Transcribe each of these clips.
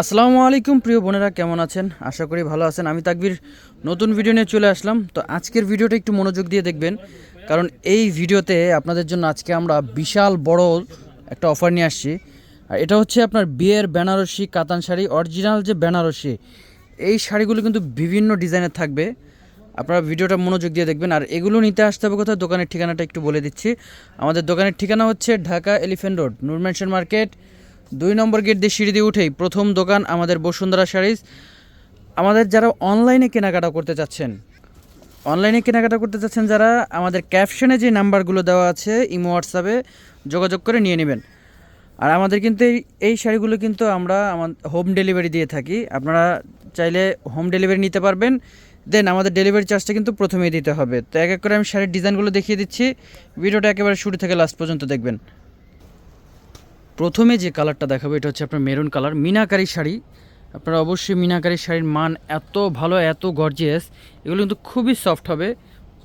আসসালামু আলাইকুম, প্রিয় বোনেরা, কেমন আছেন? আশা করি ভালো আছেন। আমি তাকবির, নতুন ভিডিও নিয়ে চলে আসলাম। তো আজকের ভিডিওটা একটু মনোযোগ দিয়ে দেখবেন, কারণ এই ভিডিওতে আপনাদের জন্য আজকে আমরা বিশাল বড় একটা অফার নিয়ে আসছি। আর এটা হচ্ছে আপনার বিয়ের বেনারসি কাতান শাড়ি, অরিজিনাল যে বেনারসি, এই শাড়িগুলো কিন্তু বিভিন্ন ডিজাইনের থাকবে। আপনারা ভিডিওটা মনোযোগ দিয়ে দেখবেন। আর এগুলো নিতে আসতে হবে কোথায়? দোকানের ঠিকানাটা একটু বলে দিচ্ছি। আমাদের দোকানের ঠিকানা হচ্ছে Dhaka Elephant Road Nur Mansion market দুই নম্বর গেট দিয়ে সিঁড়ি দিয়ে উঠেই প্রথম দোকান আমাদের বসুন্ধরা শাড়িজ আমাদের যারা অনলাইনে কেনাকাটা করতে চাচ্ছেন অনলাইনে কেনাকাটা করতে চাচ্ছেন যারা, আমাদের ক্যাপশনে যে নাম্বারগুলো দেওয়া আছে, ইমো হোয়াটসঅ্যাপে যোগাযোগ করে নিয়ে নেবেন। আর আমাদের কিন্তু এই শাড়িগুলো কিন্তু আমরা আমার হোম ডেলিভারি দিয়ে থাকি। আপনারা চাইলে হোম ডেলিভারি নিতে পারবেন। দেন আমাদের ডেলিভারি চার্জটা কিন্তু প্রথমেই দিতে হবে। তো এক এক করে আমি শাড়ির ডিজাইনগুলো দেখিয়ে দিচ্ছি। ভিডিওটা একেবারে শুরু থেকে লাস্ট পর্যন্ত দেখবেন। প্রথমে যে কালারটা দেখাবো, এটা হচ্ছে আপনার মেরুন কালার। মিনাকারি শাড়ি। আপনারা অবশ্যই মিনাকারি শাড়ির মান এত ভালো, এত গর্জিয়াস এগুলো কিন্তু খুবই সফট হবে,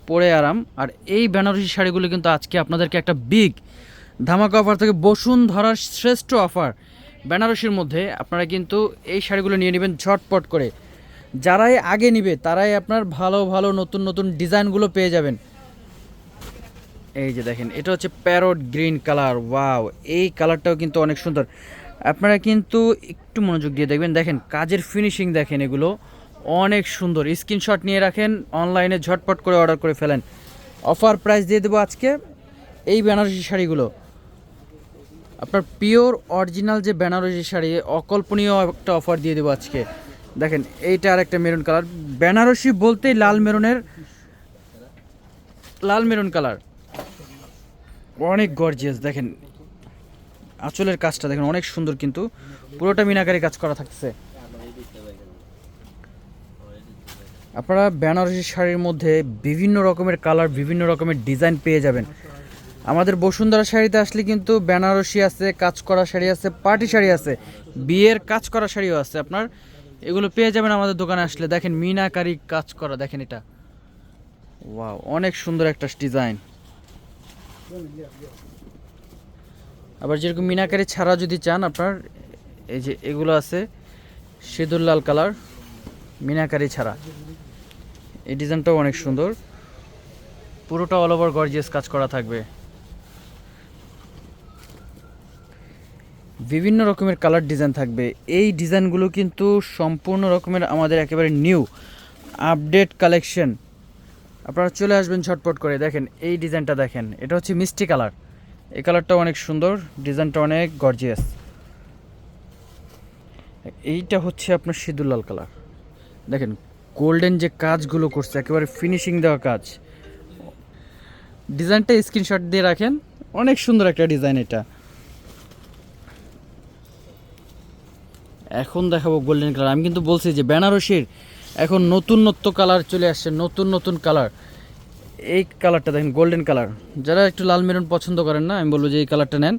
পরে আরাম। আর এই বেনারসি শাড়িগুলো কিন্তু আজকে আপনাদেরকে একটা বিগ ধামাকা অফার থেকে বসুন্ধরার শ্রেষ্ঠ অফার বেনারসির মধ্যে। আপনারা কিন্তু এই শাড়িগুলো নিয়ে নেবেন ঝটপট করে। যারাই আগে নিবে, তারাই আপনার ভালো ভালো, নতুন নতুন ডিজাইনগুলো পেয়ে যাবেন। এই যে দেখেন, এটা হচ্ছে প্যারট গ্রিন কালার, ওয়াও, এই কালারটাও কিন্তু অনেক সুন্দর। আপনারা কিন্তু একটু মনোযোগ দিয়ে দেখবেন, দেখেন কাজের ফিনিশিং দেখেন এগুলো, অনেক সুন্দর। স্ক্রিনশট নিয়ে রাখেন অনলাইনে ঝটপট করে অর্ডার করে ফেলেন। অফার প্রাইস দিয়ে দেবো আজকে এই বেনারসি শাড়িগুলো। আপনার পিওর অরিজিনাল যে বেনারসি শাড়ি, অকল্পনীয় একটা অফার দিয়ে দেবো আজকে। দেখেন, এইটা আর একটা মেরুন কালার বেনারসি বলতেই লাল মেরুনের, লাল মেরুন কালার অনেক গর্জিয়াস দেখেন। আঁচলের কাজটা দেখেন, অনেক সুন্দর কিন্তু। পুরোটা মিনাকারি কাজ করা থাকছে আপনারা বেনারসি শাড়ির মধ্যে বিভিন্ন রকমের কালার বিভিন্ন রকমের ডিজাইন পেয়ে যাবেন। আমাদের বসুন্ধরা শাড়িতে আসলে কিন্তু বেনারসি আছে, কাজ করা শাড়ি আছে, পার্টি শাড়ি আছে, বিয়ের কাজ করা শাড়িও আছে আপনার। এগুলো পেয়ে যাবেন আমাদের দোকানে আসলে। দেখেন মিনাকারি কাজ করা, দেখেন এটা। ওয়াও অনেক সুন্দর একটা ডিজাইন আবার যেরকম মিনাকারি ছাড়া যদি চান আপনার, এই যে এগুলো আছে, সিঁদুর লাল কালার, মিনাকারি ছাড়া। এই ডিজাইনটাও অনেক সুন্দর। পুরোটা অল ওভার গর্জিয়াস কাজ করা থাকবে। বিভিন্ন রকমের কালার ডিজাইন থাকবে। এই ডিজাইনগুলো কিন্তু সম্পূর্ণ রকমের আমাদের একেবারে নিউ আপডেট কালেকশন আপনারা চলে আসবেন ঝটপট করে। দেখেন, এই ডিজাইনটা দেখেন, এটা হচ্ছে মিষ্টি কালার। এই কালারটা অনেক সুন্দর, ডিজাইনটা অনেক গর্জিয়াস এইটা হচ্ছে আপনার সিঁদুর লাল কালার। দেখেন গোল্ডেন যে কাজগুলো করছে, একেবারে ফিনিশিং দেওয়া কাজ। ডিজাইনটা স্ক্রিনশট দিয়ে রাখেন, অনেক সুন্দর একটা ডিজাইন এটা। এখন দেখাবো গোল্ডেন কালার আমি কিন্তু বলছি যে, বেনারসির এখন নতুন নত্য কালার চলে আসছে, নতুন নতুন কালার। এই কালারটা দেখেন গোল্ডেন কালার। যারা একটু লাল মেরুন পছন্দ করেন না, আমি বলব যে এই কালারটা নেন।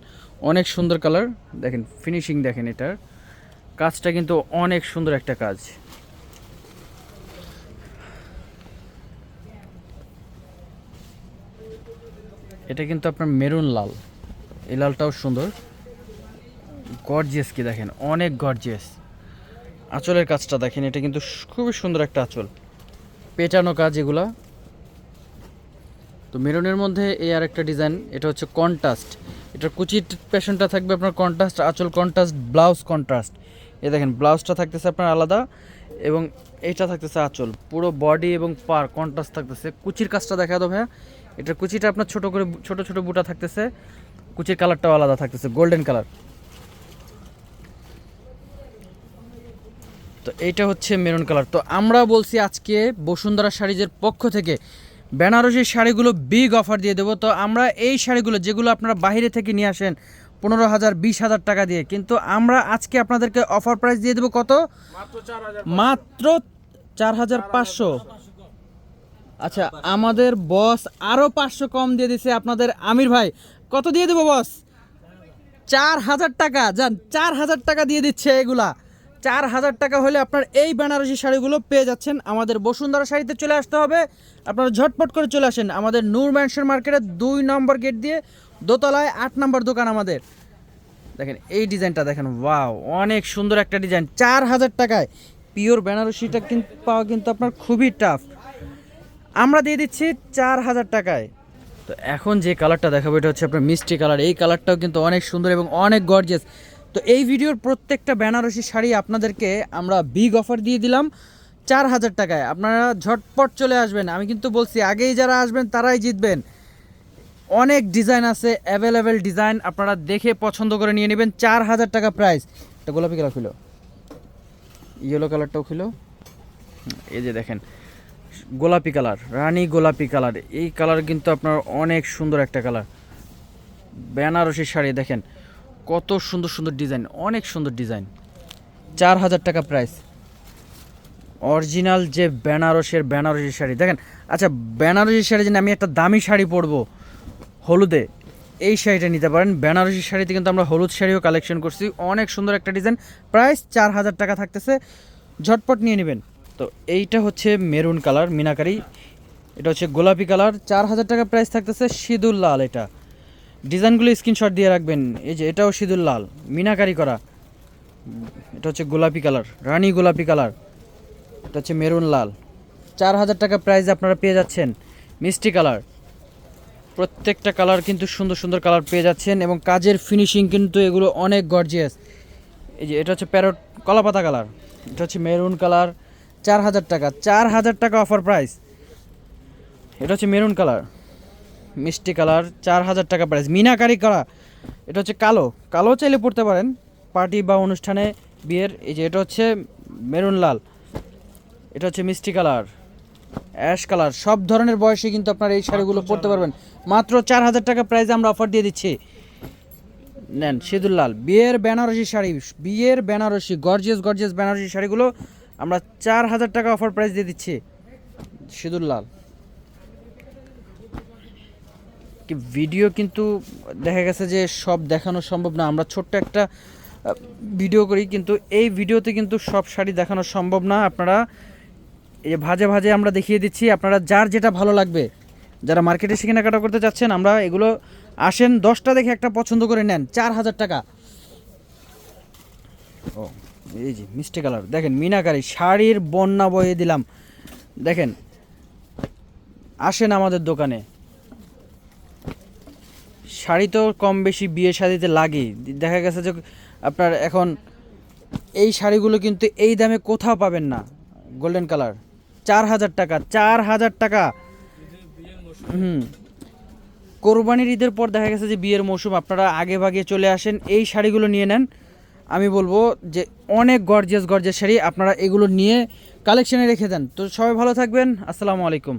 অনেক সুন্দর কালার। দেখেন ফিনিশিং দেখেন এটার। কাজটা কিন্তু অনেক সুন্দর একটা কাজ। এটা কিন্তু আপনার মেরুন লাল। এই লালটাও সুন্দর। গর্জিয়াস কি দেখেন? অনেক গর্জিয়াস আঁচলের কাজটা দেখেন, এটা কিন্তু খুবই সুন্দর একটা আঁচল। পেটানো কাজ এগুলা। তো মেরুনের মধ্যে এই আর একটা ডিজাইন, এটা হচ্ছে কন্ট্রাস্ট। এটার কুচির পেশনটা থাকবে আপনার কন্ট্রাস্ট, আঁচল কন্ট্রাস্ট, ব্লাউজ কন্ট্রাস্ট। এ দেখেন, ব্লাউজটা থাকতেছে আপনার আলাদা এবং এইটা থাকতেছে আঁচল। পুরো বডি এবং পার কন্ট্রাস্ট থাকতেছে। কুচির কাজটা দেখা দাও ভাইয়া। এটার কুচিটা আপনার ছোট করে, ছোট ছোট বুটা থাকতেছে। কুচির কালারটাও আলাদা থাকতেছে, গোল্ডেন কালার। তো এইটা হচ্ছে মেরুন কালার তো আমরা বলছি আজকে বসুন্ধরা শাড়িজের পক্ষ থেকে বেনারসি শাড়িগুলো বিগ অফার দিয়ে দেবো। তো আমরা এই শাড়িগুলো যেগুলো আপনারা বাইরে থেকে নিয়ে আসেন পনেরো হাজার বিশ হাজার টাকা দিয়ে কিন্তু আমরা আজকে আপনাদেরকে অফার প্রাইস দিয়ে দেবো কত? মাত্র চার হাজার পাঁচশো। আচ্ছা আমাদের বস আরও পাঁচশো কম দিয়ে দিছে আপনাদের আমির ভাই। কত দিয়ে দেবো বস চার হাজার টাকা যান চার হাজার টাকা দিয়ে দিচ্ছে এগুলা। চার হাজার টাকা হলে আপনার এই বেনারসি শাড়িগুলো পেয়ে যাচ্ছেন। আমাদের বসুন্ধরা শাড়িতে চলে আসতে হবে। আপনারা ঝটপট করে চলে আসেন। আমাদের নূর ম্যানশন মার্কেটের দুই নম্বর গেট দিয়ে দোতলায় আট নম্বর দোকান আমাদের। দেখেন, এই ডিজাইনটা দেখেন, ওয়াও, অনেক সুন্দর একটা ডিজাইন। চার হাজার টাকায়। পিওর বেনারসিটা কিন্তু পাওয়া কিন্তু আপনার খুবই টাফ আমরা দিয়ে দিচ্ছি চার হাজার টাকায়। তো এখন যে কালারটা দেখাবো, এটা হচ্ছে আপনার মিষ্টি কালার এই কালারটাও কিন্তু অনেক সুন্দর এবং অনেক গর্জিয়াস তো এই ভিডিওর প্রত্যেকটা বেনারসি শাড়ি আপনাদেরকে আমরা বিগ অফার দিয়ে দিলাম চার হাজার টাকায়। আপনারা ঝটপট চলে আসবেন। আমি কিন্তু বলছি, আগেই যারা আসবেন তারাই জিতবেন। অনেক ডিজাইন আছে অ্যাভেলেবেল ডিজাইন আপনারা দেখে পছন্দ করে নিয়ে নেবেন চার হাজার টাকা প্রাইস এটা গোলাপি কালার খুলো। ইয়েলো কালারটাও খুলো। এই যে দেখেন, গোলাপি কালার রানী গোলাপি কালার এই কালার কিন্তু আপনার অনেক সুন্দর একটা কালার বেনারসি শাড়ি, দেখেন। কত সুন্দর সুন্দর ডিজাইন, অনেক সুন্দর ডিজাইন। চার হাজার টাকা প্রাইস অরিজিনাল যে বেনারসের বেনারসি শাড়ি, দেখেন আচ্ছা বেনারসি শাড়ি যেন আমি একটা দামি শাড়ি পরবো হলুদে। এই শাড়িটা নিতে পারেন। বেনারসি শাড়িতে কিন্তু আমরা হলুদ শাড়িও কালেকশন করছি। অনেক সুন্দর একটা ডিজাইন। প্রাইস চার হাজার টাকা থাকতেছে। ঝটপট নিয়ে নেবেন। তো এইটা হচ্ছে মেরুন কালার, মিনাকারি। এটা হচ্ছে গোলাপি কালার। চার হাজার টাকা প্রাইস থাকতেছে। সিঁদুর লাল এটা। ডিজাইনগুলো স্ক্রিনশট দিয়ে রাখবেন। এই যে এটাও সিঁদুর লাল, মিনাকারি করা। এটা হচ্ছে গোলাপি কালার, রানী গোলাপি কালার। এটা হচ্ছে মেরুন লাল। চার হাজার টাকা প্রাইস আপনারা পেয়ে যাচ্ছেন মিষ্টি কালার। প্রত্যেকটা কালার কিন্তু সুন্দর সুন্দর কালার পেয়ে যাচ্ছেন এবং কাজের ফিনিশিং কিন্তু এগুলো অনেক গর্জিয়াস এই যে এটা হচ্ছে প্যারট, কলাপাতা কালার। এটা হচ্ছে মেরুন কালার, চার হাজার টাকা, চার হাজার টাকা অফার প্রাইস এটা হচ্ছে মেরুন কালার। মিষ্টি কালার চার হাজার টাকা প্রাইস মিনাকারি কালার এটা হচ্ছে কালো। কালো চাইলে পড়তে পারেন। পার্টি বা অনুষ্ঠানে বিয়ের এই যে এটা হচ্ছে মেরুন লাল। এটা হচ্ছে মিষ্টি কালার। Ash colour. সব ধরনের বয়সে কিন্তু আপনার এই শাড়িগুলো পরতে পারবেন। মাত্র চার হাজার টাকা প্রাইসে আমরা অফার দিয়ে দিচ্ছি। নেন সিঁদুর লাল। বিয়ের বেনারসি শাড়ি বিয়ের বেনারসি গর্জিয়াস গর্জিয়াস বেনারসি শাড়িগুলো আমরা চার হাজার টাকা অফার প্রাইস দিয়ে দিচ্ছি। সিঁদুর লাল। কি ভিডিও কিন্তু দেখা গেছে যে সব দেখানো সম্ভব না। আমরা ছোট্ট একটা ভিডিও করি, কিন্তু এই ভিডিওতে কিন্তু সব শাড়ি দেখানো সম্ভব না। আপনারা এই ভাজে ভাজে আমরা দেখিয়ে দিচ্ছি। আপনারা যার যেটা ভালো লাগবে, যারা মার্কেটে এসে কেনাকাটা করতে চাচ্ছেন, আমরা এগুলো আসেন, দশটা দেখে একটা পছন্দ করে নেন, চার হাজার টাকা। ও, এই যে মিষ্টি কালার। দেখেন, মিনাকারি শাড়ির বন্যা বয়ে দিলাম। দেখেন, আসেন আমাদের দোকানে। শাড়ি তো কম বেশি বিয়ে শাড়িতে লাগে দেখা গেছে যে আপনার এখন এই শাড়িগুলো কিন্তু এই দামে কোথাও পাবেন না গোল্ডেন কালার চার হাজার টাকা, চার হাজার টাকা। হুম। কোরবানির ঈদের পর দেখা গেছে যে বিয়ের মৌসুম, আপনারা আগে ভাগে চলে আসেন, এই শাড়িগুলো নিয়ে নেন। আমি বলব যে অনেক গর্জিয়াস গর্জিয়াস শাড়ি, আপনারা এগুলো নিয়ে কালেকশানে রেখে দেন। তো সবাই ভালো থাকবেন, আসসালামু আলাইকুম।